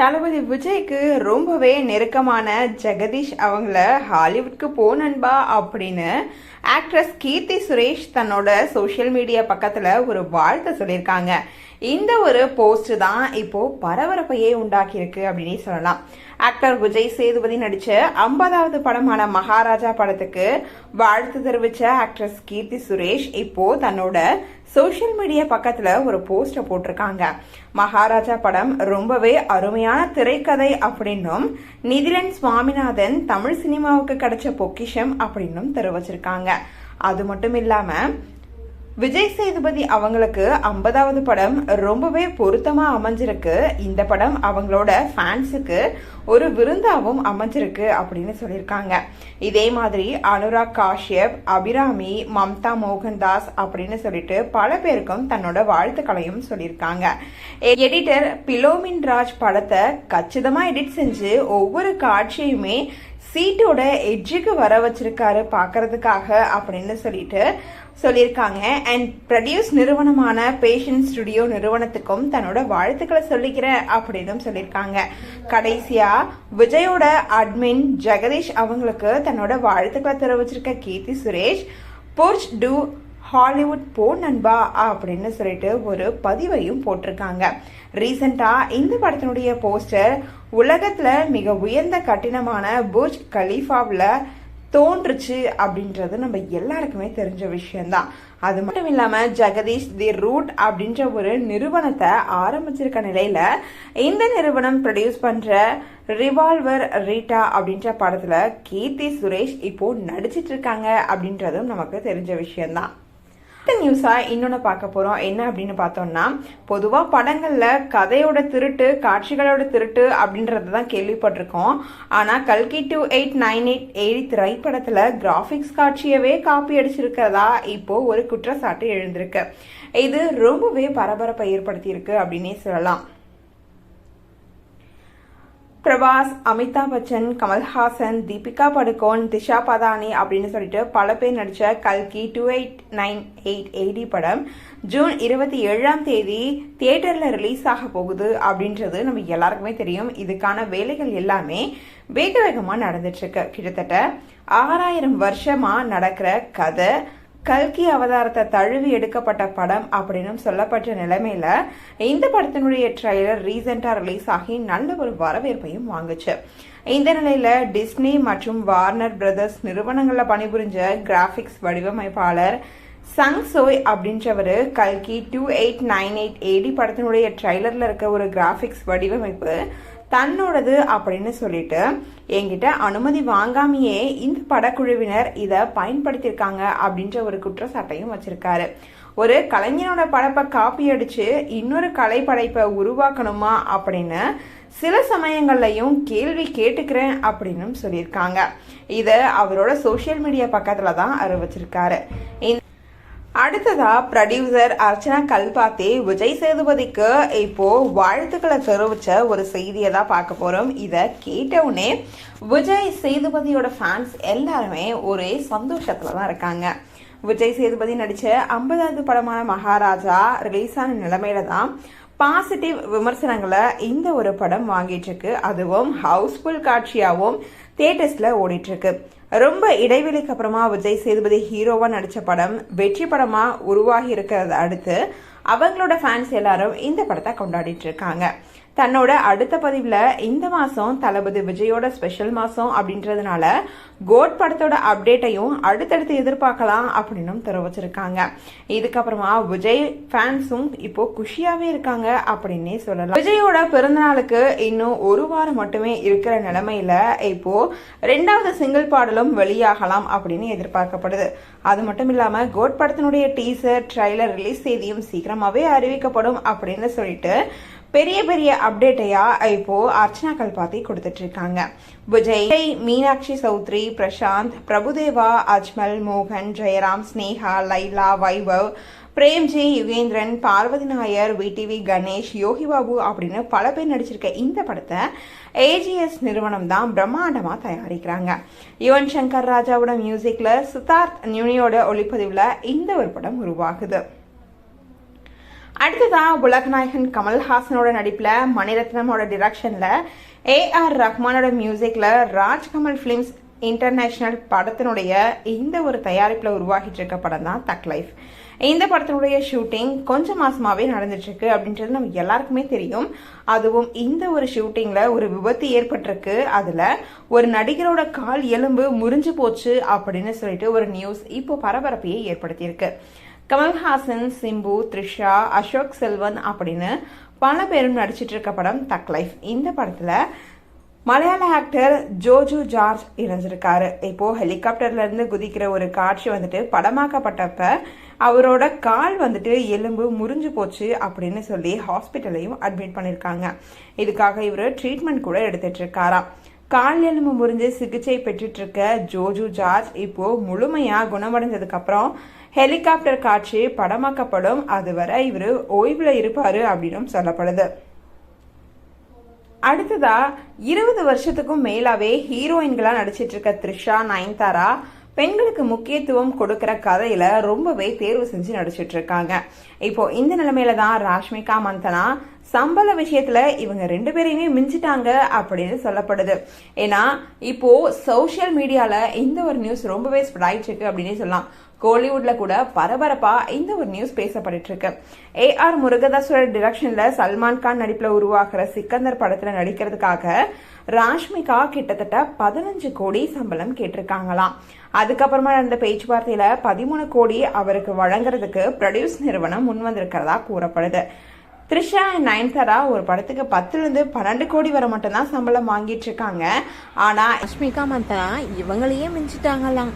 தளபதி விஜய்க்கு ரொம்பவே நெருக்கமான ஜெகதீஷ் அவங்கள ஹாலிவுட்க்கு போ நண்பா அப்படின்னு ஆக்ட்ரஸ் கீர்த்தி சுரேஷ் தன்னோட சோஷியல் மீடியா பக்கத்தில் ஒரு வாழ்த்து சொல்லியிருக்காங்க. இந்த ஒரு போஸ்ட் தான் இப்போ பரபரப்பையே உண்டாக்கியிருக்கு அப்படின்னு சொல்லலாம். ஆக்டர் விஜய் சேதுபதி நடிச்ச ஐம்பதாவது படமான மகாராஜா படத்துக்கு வாழ்த்து தெரிவித்த ஆக்ட்ரஸ் கீர்த்தி சுரேஷ் இப்போ தன்னோட சோஷியல் மீடியா பக்கத்துல ஒரு போஸ்ட போட்டிருக்காங்க. மகாராஜா படம் ரொம்பவே அருமையான திரைக்கதை அப்படின்னும் நிதிலன் சுவாமிநாதன் தமிழ் சினிமாவுக்கு கிடைச்ச பொக்கிஷம் அப்படின்னும் தெரிவிச்சிருக்காங்க. அது மட்டும் இல்லாம விஜய் சேதுபதி அவங்களுக்கு ஐம்பதாவது படம் ரொம்பவே பொருத்தமா அமைஞ்சிருக்கு. இந்த படம் அவங்களோட ஃபேன்ஸுக்கு ஒரு விருந்தாவும் அமைஞ்சிருக்கு அப்படின்னு சொல்லியிருக்காங்க. இதே மாதிரி அனுராக் காஷ்யப் அபிராமி மம்தா மோகன்தாஸ் அப்படின்னு சொல்லிட்டு பல பேருக்கும் தன்னோட வாழ்த்துக்களையும் சொல்லியிருக்காங்க. எடிட்டர் பிலோமின் ராஜ் படத்தை கச்சிதமா எடிட் செஞ்சு ஒவ்வொரு காட்சியுமே சீட்டோட எட்ஜுக்கு வர வச்சிருக்காரு பார்க்கறதுக்காக அப்படின்னு சொல்லிட்டு சொல்லியிருக்காங்க. அண்ட் ப்ரொடியூஸ் நிறுவனமான பேஷன் ஸ்டுடியோ நிறுவனத்துக்கும் தன்னோட வாழ்த்துக்களை சொல்லிக்கிறேன் அப்படின்னு சொல்லியிருக்காங்க. கடைசியா விஜயோட அட்மின் ஜெகதீஷ் அவங்களுக்கு தன்னோட வாழ்த்துக்களை தெரிவிச்சிருக்க கீர்த்தி சுரேஷ் போர்ச் டூ ஹாலிவுட் போ நண்பா அப்படின்னு சொல்லிட்டு ஒரு பதிவையும் போட்டிருக்காங்க. ரீசெண்டா இந்த படத்தினுடைய போஸ்டர் உலகத்துல மிக உயர்ந்த கட்டிடமான புர்ஜ் கலீஃபாவில் தோன்றுச்சு அப்படின்றது நம்ம எல்லாருக்குமே தெரிஞ்ச விஷயம்தான். அது மட்டும் இல்லாம ஜெகதீஷ் தி ரூட் அப்படின்ற ஒரு நிறுவனத்தை ஆரம்பிச்சிருக்க நிலையில இந்த நிறுவனம் ப்ரொடியூஸ் பண்ற ரிவால்வர் ரீட்டா அப்படின்ற படத்துல கீர்த்தி சுரேஷ் இப்போ நடிச்சிட்டு இருக்காங்க அப்படின்றதும் நமக்கு தெரிஞ்ச விஷயம்தான். அடுத்த நியூஸாக இன்னொன்று பார்க்க போகிறோம் என்ன அப்படின்னு பார்த்தோம்னா பொதுவாக படங்களில் கதையோட திருட்டு காட்சிகளோட திருட்டு அப்படின்றத தான் கேள்விப்பட்டிருக்கோம். ஆனால் கல்கி two eight nine eight eight திரை படத்தில் கிராஃபிக்ஸ் காட்சியவே காப்பி அடிச்சிருக்கிறதா இப்போது ஒரு குற்றச்சாட்டு எழுந்திருக்கு. இது ரொம்பவே பரபரப்பை ஏற்படுத்தியிருக்கு அப்படின்னே சொல்லலாம். பிரபாஸ் அமிதாப் பச்சன் கமல்ஹாசன் தீபிகா படுகோன் திஷா பதானி அப்படின்னு சொல்லிட்டு பல பேர் நடித்த கல்கி two eight nine eight eighty படம் ஜூன் இருபத்தி ஏழாம் தேதி தியேட்டரில் ரிலீஸ் ஆக போகுது அப்படின்றது நம்ம எல்லாருக்குமே தெரியும். இதுக்கான வேலைகள் எல்லாமே வேக வேகமாக நடந்துட்டு இருக்கு. கிட்டத்தட்ட ஆறாயிரம் வருஷமாக நடக்கிற கதை கல்கி அவதாரத்தை தழுவி எடுக்கப்பட்ட படம் அப்படின்னு சொல்லப்பட்ட நிலைமையில இந்த படத்தினுடைய ட்ரெய்லர் ரீசெண்டா ரிலீஸ் ஆகி நல்ல ஒரு வரவேற்பையும் வாங்குச்சு. இந்த நிலையில டிஸ்னி மற்றும் வார்னர் பிரதர்ஸ் நிறுவனங்கள்ல பணிபுரிஞ்ச கிராபிக்ஸ் வடிவமைப்பாளர் சங் சோய் அப்படின்றவர் கல்கி two eight nine eight AD படத்தினுடைய ட்ரெய்லர்ல இருக்க ஒரு கிராபிக்ஸ் வடிவமைப்பு தன்னோடது அப்படின்னு சொல்லிட்டு என்கிட்ட அனுமதி வாங்காமையே இந்த படக்குழுவினர் இதை பயன்படுத்தியிருக்காங்க அப்படின்ற ஒரு குற்றச்சாட்டையும் வச்சிருக்காரு. ஒரு கலைஞனோட படைப்பை காப்பி அடிச்சு இன்னொரு கலை படைப்பை உருவாக்கணுமா அப்படின்னு சில சமயங்கள்லையும் கேள்வி கேட்டுக்கிறேன் அப்படின்னு சொல்லியிருக்காங்க. இதை அவரோட சோசியல் மீடியா பக்கத்துல தான் அறிவிச்சிருக்காரு அடுத்ததா ப்ரொடியூசர் அர்ச்சனா கல்பாத்தி விஜய் சேதுபதிக்கு இப்போ வாழ்த்துக்களை தெரிவிச்ச ஒரு செய்தியை தான் பார்க்க போறோம். இதை கேட்டவுடனே விஜய் சேதுபதியோட ஃபேன்ஸ் எல்லாருமே ஒரே சந்தோஷத்துல தான் இருக்காங்க. விஜய் சேதுபதி நடிச்ச ஐம்பதாவது படமான மகாராஜா ரிலீஸ் ஆன நிலைமையில தான் பாசிட்டிவ் விமர்சனங்களை இந்த ஒரு படம் வாங்கிட்டு இருக்கு. அதுவும் ஹவுஸ்ஃபுல் காட்சியாகவும் தேட்டர்ஸில் ஓடிட்டு இருக்கு. ரொம்ப இடைவெளிக்கு அப்புறமா விஜய் சேதுபதி ஹீரோவா நடிச்ச படம் வெற்றி படமா உருவாகி இருக்கிறத அடுத்து அவங்களோட ஃபேன்ஸ் எல்லாரும் இந்த படத்தை கொண்டாடிட்டு இருக்காங்க. தன்னோட அடுத்த பதிவில் இந்த மாதம் தளபதி விஜயோட ஸ்பெஷல் மாதம் அப்படின்றதுனால கோட் படத்தோட அப்டேட்டையும் அடுத்தடுத்து எதிர்பார்க்கலாம் அப்படின்னு தெரிவிச்சிருக்காங்க. இதுக்கப்புறமா விஜய் ஃபேன்ஸும் இப்போ குஷியாவே இருக்காங்க அப்படின்னே சொல்லலாம். விஜயோட பிறந்தநாளுக்கு இன்னும் ஒரு வாரம் மட்டுமே இருக்கிற நிலைமையில இப்போ ரெண்டாவது சிங்கிள் பாடலும் வெளியாகலாம் அப்படின்னு எதிர்பார்க்கப்படுது. அது மட்டும் இல்லாம கோட் படத்தினுடைய டீசர் ட்ரைலர் ரிலீஸ் செய்தியும் சீக்கிரமாகவே அறிவிக்கப்படும் அப்படின்னு சொல்லிட்டு பெரிய பெரிய அப்டேட்டையா இப்போ அர்ச்சனா கல்பாத்தி கொடுத்துட்டு இருக்காங்க விஜய் மீனாட்சி சௌத்ரி பிரசாந்த் பிரபுதேவா அஜ்மல் மோகன் ஜெயராம் ஸ்னேகா லைலா வைபவ் பிரேம்ஜி யுகேந்திரன் பார்வதி நாயர் விடிவி கணேஷ் யோகி பாபு அப்படின்னு பல பேர் நடிச்சிருக்க இந்த படத்தை ஏஜிஎஸ் நிறுவனம் தான் பிரம்மாண்டமா தயாரிக்கிறாங்க. யுவன் சங்கர் ராஜாவோட மியூசிக்ல சித்தார்த் நியூனியோட ஒளிப்பதிவுல இந்த ஒரு படம் உருவாகுது. அடுத்ததான் உலகநாயகன் கமல்ஹாசனோட நடிப்பில் மணிரத்னமோட டிரெக்ஷனில் ஏஆர் ரஹ்மானோட மியூசிக்கில் ராஜ்கமல் ஃபிலிம்ஸ் இன்டர்நேஷனல் படத்தினுடைய இந்த ஒரு தயாரிப்பில் உருவாகிட்டு இருக்க படம் தான் தக் லைஃப் இந்த படத்தினுடைய ஷூட்டிங் கொஞ்சம் மாசமாவே நடந்துட்டுருக்கு அப்படின்றது நம்ம எல்லாருக்குமே தெரியும். அதுவும் இந்த ஒரு ஷூட்டிங்கில் ஒரு விபத்து ஏற்பட்டிருக்கு. அதில் ஒரு நடிகரோட கால் எலும்பு முறிஞ்சு போச்சு அப்படின்னு சொல்லிட்டு ஒரு நியூஸ் இப்போ பரபரப்பையை ஏற்படுத்தியிருக்கு. கமல்ஹாசன் சிம்பு த்ரிஷா அசோக் செல்வன் அப்படின்னு பல பேரும் நடிச்சிட்டு இருக்க படம் தக் லைஃப் இந்த படத்துல மலையாள ஆக்டர் ஜோஜு ஜார்ஜ் இணைஞ்சிருக்காரு. இப்போ ஹெலிகாப்டர்ல இருந்து குதிக்கிற ஒரு காட்சி வந்துட்டு படமாக்கப்பட்டப்ப அவரோட கால் வந்துட்டு எலும்பு முறிஞ்சு போச்சு அப்படின்னு சொல்லி ஹாஸ்பிட்டலையும் அட்மிட் பண்ணிருக்காங்க. இதுக்காக இவர் ட்ரீட்மெண்ட் கூட எடுத்துட்டு இருக்காராம். கால் எலும்பு முறிஞ்சு சிகிச்சை பெற்றுட்டு இருக்க ஜோஜு ஜார்ஜ் இப்போ முழுமையா குணமடைஞ்சதுக்கு அப்புறம் ஹெலிகாப்டர் காட்சி படமாக்கப்படும். அதுவரை இவர் ஓய்வுல இருப்பாரு அப்படின்னு சொல்லப்படுது. அடுத்ததா இருபது வருஷத்துக்கும் மேலாவே ஹீரோயின்களா நடிச்சிட்டு இருக்க த்ரிஷா நயன்தாரா பெண்களுக்கு முக்கியத்துவம் கொடுக்கிற கதையில ரொம்பவே தேர்வு செஞ்சு நடிச்சிட்டு இருக்காங்க இப்போ இந்த நிலைமையில தான் ராஷ்மிகா மந்தனா சம்பள விஷயத்துல இவங்க ரெண்டு பேரையுமே மிஞ்சிட்டாங்க அப்படின்னு சொல்லப்படுது. ஏன்னா இப்போ சோஷியல் மீடியால இந்த ஒரு நியூஸ் ரொம்பவே ஸ்ப்ரெட் ஆயிட்டு இருக்கு அப்படின்னு சொல்லலாம். கோலிவுட்ல கூட பரபரப்பா இந்த ஒரு நியூஸ் பேசப்பட்டு இருக்கு ஏ ஆர் முருகதாஸோட டிரெக்ஷன்ல சல்மான் கான் நடிப்புல உருவாகிற சிக்கந்தர் படத்துல நடிக்கிறதுக்காக ராஷ்மிகா கிட்டத்தட்ட பதினஞ்சு கோடி சம்பளம் கேட்டிருக்காங்களாம். அதுக்கப்புறமா நடந்த பேச்சுவார்த்தையில பதிமூணு கோடி அவருக்கு வழங்குறதுக்கு ப்ரொடியூஸ் நிறுவனம் முன் வந்திருக்கிறதா கூறப்படுது. த்ரிஷா அண்ட் நயன்தாரா ஒரு படத்துக்கு பத்துலேருந்து பன்னெண்டு கோடி வரை மட்டும்தான் சம்பளம் வாங்கிட்டு இருக்காங்க. ஆனால் ரஷ்மிகா மந்தனா இவங்களையே மிஞ்சிட்டாங்களாம்.